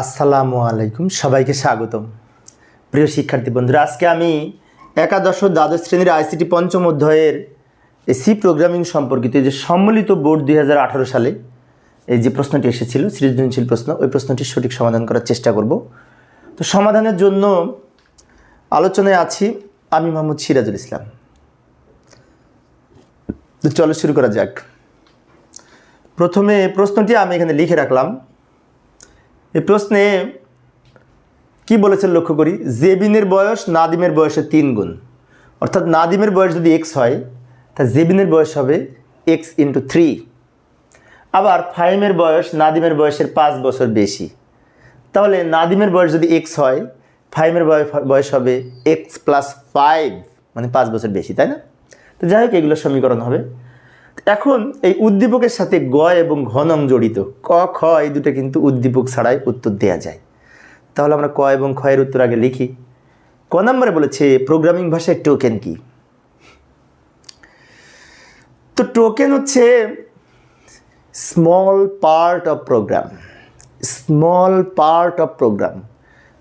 আসসালামু আলাইকুম, সবাইকে স্বাগতম। প্রিয় শিক্ষার্থী বন্ধুরা, আজকে আমি একাদশ দ্বাদশ শ্রেণির আইসিটি পঞ্চম অধ্যায়ের সি প্রোগ্রামিং সম্পর্কিত যে সম্মিলিত বোর্ড দুই হাজার আঠেরো সালে এই যে প্রশ্নটি এসেছিল, সৃজনশীল প্রশ্ন, ওই প্রশ্নটির সঠিক সমাধান করার চেষ্টা করব। তো সমাধানের জন্য আলোচনায় আছি আমি মোহাম্মদ সিরাজুল ইসলাম। তো চলো শুরু করা যাক। প্রথমে প্রশ্নটি আমি এখানে লিখে রাখলাম। এই প্রশ্নে কি বলেছেন লক্ষ্য করি? জেবিনের বয়স নাদিমের বয়সের তিন গুণ। অর্থাৎ নাদিমের বয়স যদি এক্স হয়, তা জেবিনের বয়স হবে এক্স ইন্টু থ্রি আবার ফাইমের বয়স নাদিমের বয়সের পাঁচ বছর বেশি। তাহলে নাদিমের বয়স যদি এক্স হয় ফাইমের বয়স হবে এক্স প্লাস ফাইভ মানে পাঁচ বছর বেশি, তাই না? তো যাই হোক, এগুলো সমীকরণ হবে। এখন এই উদ্দীপকের সাথে গ এবং ঘনং জড়িত। ক, খ এই দুটো কিন্তু উদ্দীপক ছাড়াই উত্তর দেওয়া যায়। তাহলে আমরা ক এবং খ এর উত্তর আগে লিখি। ক নম্বরে বলেছে, প্রোগ্রামিং ভাষায় টোকেন কি? তো টোকেন হচ্ছে small part of program small part of program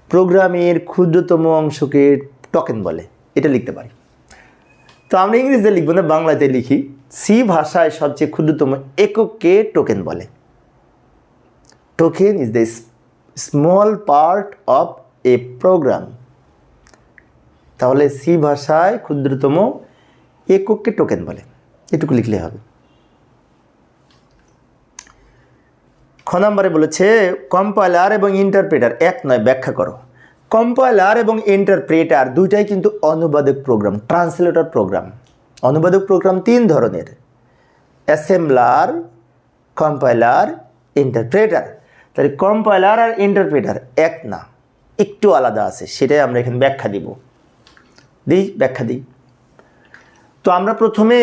প্রোগ্রামের ক্ষুদ্রতম অংশকে টোকেন বলে। এটা লিখতে পারি। তো আমরা ইংরেজিতে লিখব না, বাংলাতে লিখি। সি ভাষায় সবচেয়ে ক্ষুদ্রতম একককে টোকেন বলে। Token is the small part of a program তাহলে সি ভাষায় ক্ষুদ্রতম একককে টোকেন বলে। এটুকু লিখলে হবে। খ নম্বরে বলেছে, কম্পাইলার এবং ইন্টারপ্রেটার, এক নয়, ব্যাখ্যা করো। কম্পাইলার এবং ইন্টারপ্রেটার দুইটাই কিন্তু অনুবাদক প্রোগ্রাম, ট্রান্সলেটর প্রোগ্রাম। অনুবাদক প্রোগ্রাম তিন ধরনের। Assembler, compiler, interpreter. তাহলে কম্পাইলার আর ইন্টারপ্রেটার এক না, একটু আলাদা আছে, সেটাই আমরা এখানে ব্যাখ্যা দিব। দিই ব্যাখ্যা দিই তো আমরা প্রথমে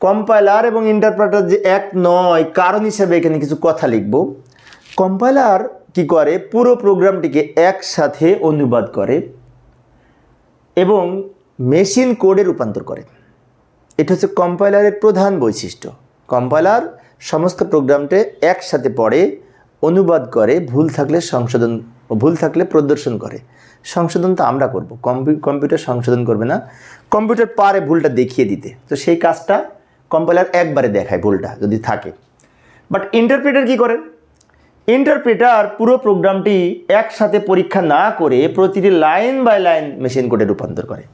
কম্পাইলার এবং ইন্টারপ্রেটার যে এক নয়, কারণ হিসেবে এখানে কিছু কথা লিখব। কম্পাইলার কি করে? পুরো প্রোগ্রামটিকে একসাথে অনুবাদ করে এবং মেশিন কোডে রূপান্তর করে। এটা হচ্ছে কম্পাইলারের প্রধান বৈশিষ্ট্য। কম্পাইলার সমস্ত প্রোগ্রামটা একসাথে পড়ে, অনুবাদ করে, ভুল থাকলে সংশোধন, ভুল থাকলে প্রদর্শন করে। সংশোধন তো আমরা করব কম্পিউটার সংশোধন করবে না। কম্পিউটার পারে ভুলটা দেখিয়ে দিতে। তো সেই কাজটা কম্পাইলার একবারে দেখায় ভুলটা যদি থাকে। বাট ইন্টারপ্রেটার কি করে ইন্টারপ্রেটার পুরো প্রোগ্রামটি একসাথে পরীক্ষা না করে প্রতিটি লাইন বাই লাইন মেশিন কোডে রূপান্তর করে।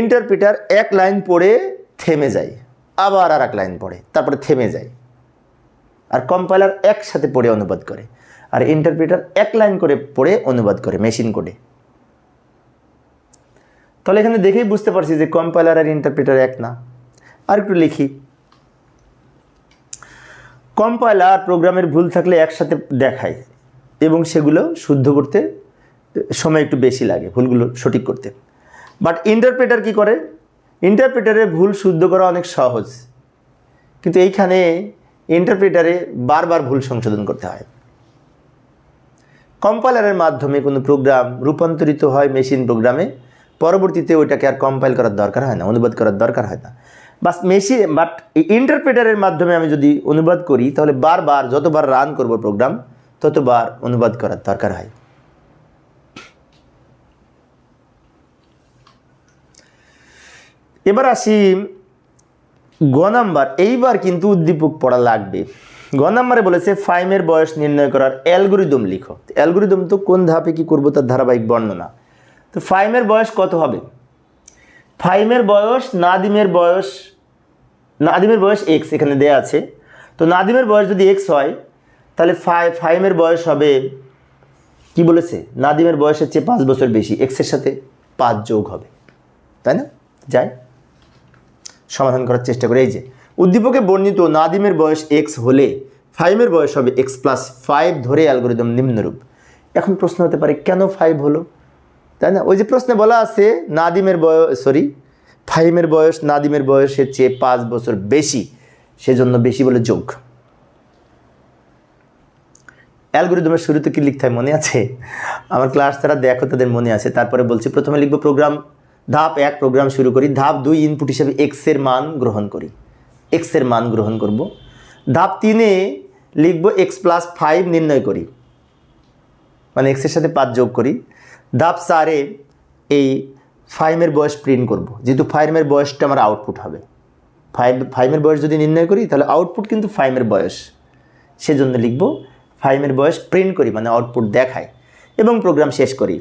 ইন্টারপ্রিটার এক লাইন পড়ে থেমে যায়, আবার আর এক লাইন পড়ে, তারপরে থেমে যায়। আর কম্পাইলার একসাথে পড়ে অনুবাদ করে, আর ইন্টারপ্রিটার এক লাইন করে পড়ে অনুবাদ করে মেশিন কোডে তাহলে এখানে দেখেই বুঝতে পারছি যে কম্পাইলার আর ইন্টারপ্রিটার এক না। আর একটু লিখি। কম্পাইলার প্রোগ্রামের ভুল থাকলে একসাথে দেখায়, এবং সেগুলো শুদ্ধ করতে সময় একটু বেশি লাগে, ভুলগুলো সঠিক করতে। বাট ইন্টারপ্রেটার কি করে? ইন্টারপ্রেটারের ভুল শুদ্ধ করা অনেক সহজ। কিন্তু এইখানে ইন্টারপ্রেটারে বারবার ভুল সংশোধন করতে হয়। কম্পাইলারের মাধ্যমে কোনো প্রোগ্রাম রূপান্তরিত হয় মেশিন প্রোগ্রামে পরবর্তীতে ওইটাকে আর কম্পাইল করার দরকার হয় না, অনুবাদ করার দরকার হয় না। বাস মেশিন বাট ইন্টারপ্রেটারের মাধ্যমে আমি যদি অনুবাদ করি, তাহলে বারবার, যতবার রান করব প্রোগ্রাম ততবার অনুবাদ করার দরকার হয়। এবার আসি গ নাম্বার। এইবার কিন্তু উদ্দীপক পড়া লাগবে। গ নাম্বারে বলেছে, ফাইমের বয়স নির্ণয় করার অ্যালগোরিদম লিখো। অ্যালগোরিদম তো কোন ধাপে কি করব তার ধারাবাহিক বর্ণনা। তো ফাইমের বয়স কত হবে? ফাইমের বয়স, নাদিমের বয়স নাদিমের বয়স এক্স এখানে দেয়া আছে। তো নাদিমের বয়স যদি এক্স হয়, তাহলে ফাই, ফাইমের বয়স হবে, কি বলেছে? নাদিমের বয়সের চেয়ে পাঁচ বছর বেশি এক্সের সাথে পাঁচ যোগ হবে। তাই না? যাই। সমাধান করার চেষ্টা করে। এই যে, উদ্দীপকে বর্ণিত নাদিমের বয়স এক্স হলে ফাইভের বয়স হবে এক্স প্লাস ফাইভ ধরে অ্যালগোরিদম নিম্নরূপ। এখন প্রশ্ন হতে পারে, কেন ফাইভ হলো? তাই না? ওই যে প্রশ্নে বলা আছে, নাদিমের বয়স সরি ফাইমের বয়স নাদিমের বয়সের চেয়ে পাঁচ বছর বেশি, সেজন্য বেশি বলে যোগ। অ্যালগোরিদমের শুরুতে কি লিখতে হয় মনে আছে? আমার ক্লাস তারা দেখো তাদের মনে আছে। তারপরে বলছি, প্রথমে লিখব প্রোগ্রাম ধাপ এক প্রোগ্রাম শুরু করি, ধাপ দুই ইনপুট হিসেবে এক্সের মান গ্রহণ করি। এক্সের মান গ্রহণ করব। ধাপ তিনে লিখব এক্স প্লাস ফাইভ নির্ণয় করি। মানে এক্সের সাথে পাঁচ যোগ করি। ধাপ চারে এই ফাইমের বয়স প্রিন্ট করব। যেহেতু ফাইমের বয়সটা আমার আউটপুট হবে। ফাইভ ফাইমের বয়স যদি নির্ণয় করি, তাহলে আউটপুট কিন্তু ফাইমের বয়স। সেজন্য লিখব ফাইমের বয়স প্রিন্ট করি মানে আউটপুট দেখায়। এবং প্রোগ্রাম শেষ করি।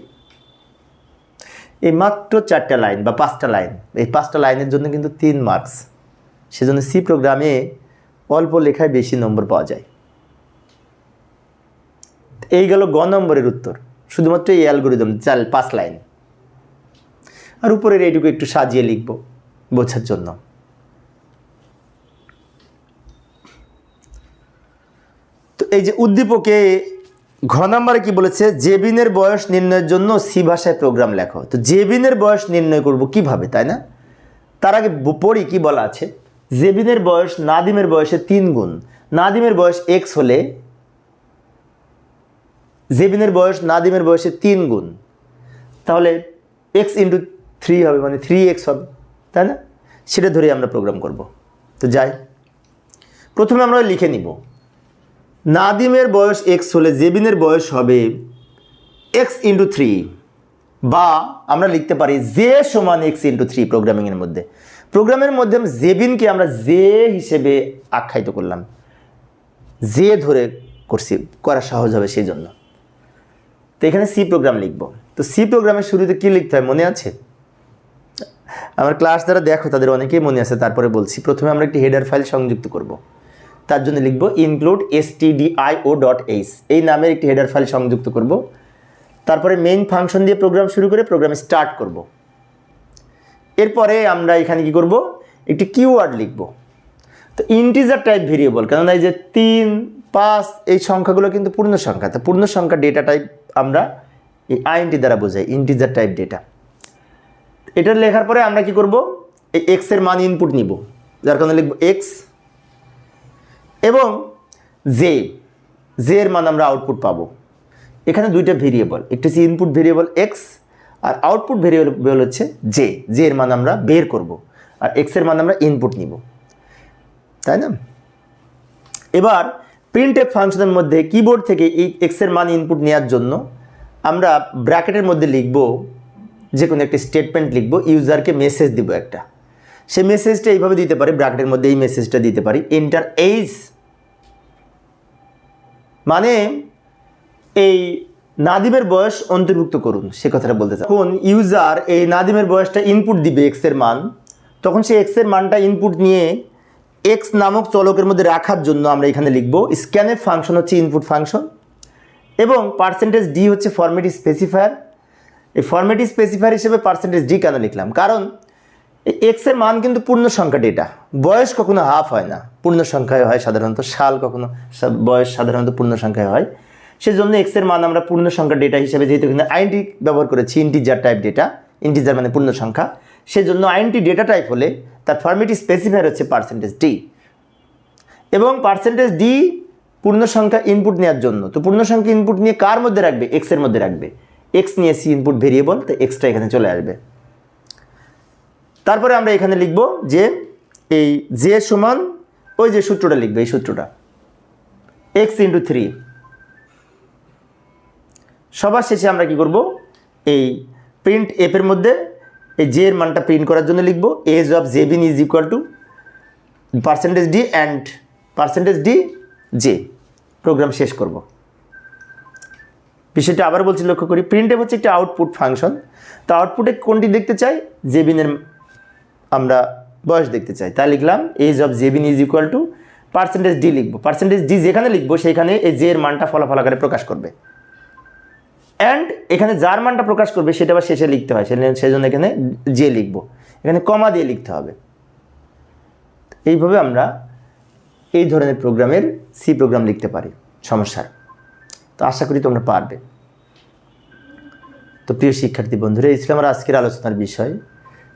এই মাত্র চারটা লাইন বা পাঁচটা লাইন, এই পাঁচটা লাইনের জন্য কিন্তু তিন মার্কস। সেজন্য সি প্রোগ্রামে অল্প লেখায় বেশি নম্বর পাওয়া যায়। এই গেল গ নম্বরের উত্তর, শুধুমাত্র এই অ্যালগোরিদম চাল পাঁচ লাইন। আর উপরের এইটুকু একটু সাজিয়ে লিখব বোঝার জন্য। তো এই যে উদ্দীপকে ঘ নাম্বারে কি বলেছে? জেবিনের বয়স নির্ণয়ের জন্য সি ভাষায় প্রোগ্রাম লেখো। তো জেবিনের বয়স নির্ণয় করব কীভাবে, তাই না? তার আগে পড়ি কি বলা আছে? জেবিনের বয়স নাদিমের বয়সে তিন গুণ। নাদিমের বয়স এক্স হলে জেবিনের বয়স নাদিমের বয়সে তিন গুণ। তাহলে এক্স ইন্টু থ্রি হবে মানে থ্রি এক্স হবে, তাই না? সেটা ধরে আমরা প্রোগ্রাম করব। তো যাই। প্রথমে আমরা লিখে নিব। নাদিমের বয়স এক্স হলে জেবিনের বয়স হবে এক্স ইন্টু থ্রি বা আমরা লিখতে পারি জে সমান এক্স ইন্টু থ্রি প্রোগ্রামিংয়ের মধ্যে। প্রোগ্রামের মধ্যে জেবিনকে আমরা জে হিসেবে আখ্যায়িত করলাম। জে ধরে করছি, করা সহজ হবে সেই জন্য তো এখানে সি প্রোগ্রাম লিখব। তো সি প্রোগ্রামের শুরুতে কী লিখতে হয় মনে আছে? আমার ক্লাস যারা দেখো, তাদের অনেকেই মনে আছে, তারপরে বলছি। প্রথমে আমরা একটি হেডার ফাইল সংযুক্ত করব। তার জন্য লিখব include S O dot H এই নামের একটি হেডার ফাইল সংযুক্ত করব। তারপরে মেইন ফাংশন দিয়ে প্রোগ্রাম শুরু করে প্রোগ্রাম স্টার্ট করব। এরপরে আমরা এখানে কি করব? একটি কিওয়ার্ড লিখব। তো ইন্টিজার টাইপ ভেরিয়েবল কেননা এই যে তিন, পাঁচ, এই সংখ্যাগুলো কিন্তু পূর্ণ সংখ্যা। তো পূর্ণ সংখ্যা ডেটা টাইপ আমরা এই আইএনটি দ্বারা বোঝাই ইন্টিজার টাইপ ডেটা এটা লেখার পরে আমরা কি করব? এই এক্সের মান ইনপুট নিব। যার কারণে লিখব এক্স এবং জে জে এর মান আমরা আউটপুট পাবো। এখানে দুইটা ভেরিয়েবল একটি হচ্ছে ইনপুট ভেরিয়েবল এক্স আর আউটপুট ভেরিয়েবল হচ্ছে জে জে এর মান আমরা বের করব, আর এক্সের মান আমরা ইনপুট নিব। তাই না? এবার প্রিন্ট এফ ফাংশনের মধ্যে কিবোর্ড থেকে এই এক্সের মান ইনপুট নেওয়ার জন্য আমরা ব্র্যাকেটের মধ্যে লিখব যে কোনো একটা স্টেটমেন্ট লিখব ইউজারকে মেসেজ দিব একটা। সেই মেসেজটা এইভাবে দিতে পারি, ব্র্যাকেটের মধ্যে এই মেসেজটা দিতে পারি এন্টার এইজ মানে এই নাদিমের বয়স অন্তর্ভুক্ত করুন, সে কথাটা বলতে চাই। কোন ইউজার এই নাদিমের বয়সটা ইনপুট দিবে এক্সের মান, তখন সে এক্সের মানটা ইনপুট নিয়ে এক্স নামক চলকের মধ্যে রাখার জন্য আমরা এখানে লিখব স্ক্যানের ফাংশন হচ্ছে ইনপুট ফাংশন এবং পার্সেন্টেজ ডি হচ্ছে ফরম্যাট স্পেসিফায়ার এই ফরম্যাট স্পেসিফায়ার হিসেবে পার্সেন্টেজ ডি কেন লিখলাম? কারণ এক্সের মান কিন্তু পূর্ণ সংখ্যা ডেটা বয়স কখনো হাফ হয় না। পূর্ণ সংখ্যায় হয় সাধারণত সাল কখনো বয়স সাধারণত পূর্ণ সংখ্যায় হয়। সেজন্য এক্সের মান আমরা পূর্ণ সংখ্যা ডেটা হিসেবে যেহেতু এখানে আইনটি ব্যবহার করেছি ইন্টিজার টাইপ ডেটা ইন্টিজার মানে পূর্ণ সংখ্যা। সেজন্য আইনটি ডেটা টাইপ হলে তার ফর্মেটি স্পেসিফায়ার হচ্ছে পার্সেন্টেজ ডি এবং পার্সেন্টেজ ডি পূর্ণ সংখ্যা ইনপুট নেওয়ার জন্য। তো পূর্ণ সংখ্যা ইনপুট নিয়ে কার মধ্যে রাখবে? এক্সের মধ্যে রাখবে। এক্স নিয়ে সি ইনপুট ভেরিয়েবল তো এক্সটা এখানে চলে আসবে। তারপরে আমরা এখানে লিখব যে এই জে সমান ওই যে সূত্রটা লিখবে, এই সূত্রটা। এক্স ইন্টু থ্রি সবার শেষে আমরা কি করব? এই প্রিন্ট এফের মধ্যে এই জে এর মানটা প্রিন্ট করার জন্য লিখব। Age of Jebin is equal to percentage D and percentage D J program শেষ করব। বিষয়টা আবার বলছি লক্ষ্য করি। প্রিন্টে হচ্ছে একটি আউটপুট ফাংশন তো আউটপুটে কোনটি দেখতে চাই? জেবিনের আমরা বয়স দেখতে চাই। তা লিখলাম age of Jebin is equal to percentage D লিখব। পার্সেন্টেজ ডি যেখানে লিখব সেখানে এই জে এর মানটা ফলাফল আকারে প্রকাশ করবে। অ্যান্ড এখানে যার মানটা প্রকাশ করবে, সেটা আবার শেষে লিখতে হয়। সেজন্য এখানে জে লিখব। এখানে কমা দিয়ে লিখতে হবে। এইভাবে আমরা এই ধরনের প্রোগ্রামের সি প্রোগ্রাম লিখতে পারি। সমস্যার। তো আশা করি তোমরা পারবে। তো প্রিয় শিক্ষার্থী বন্ধুরা, এই ছিল আমার আজকের আলোচনার বিষয়।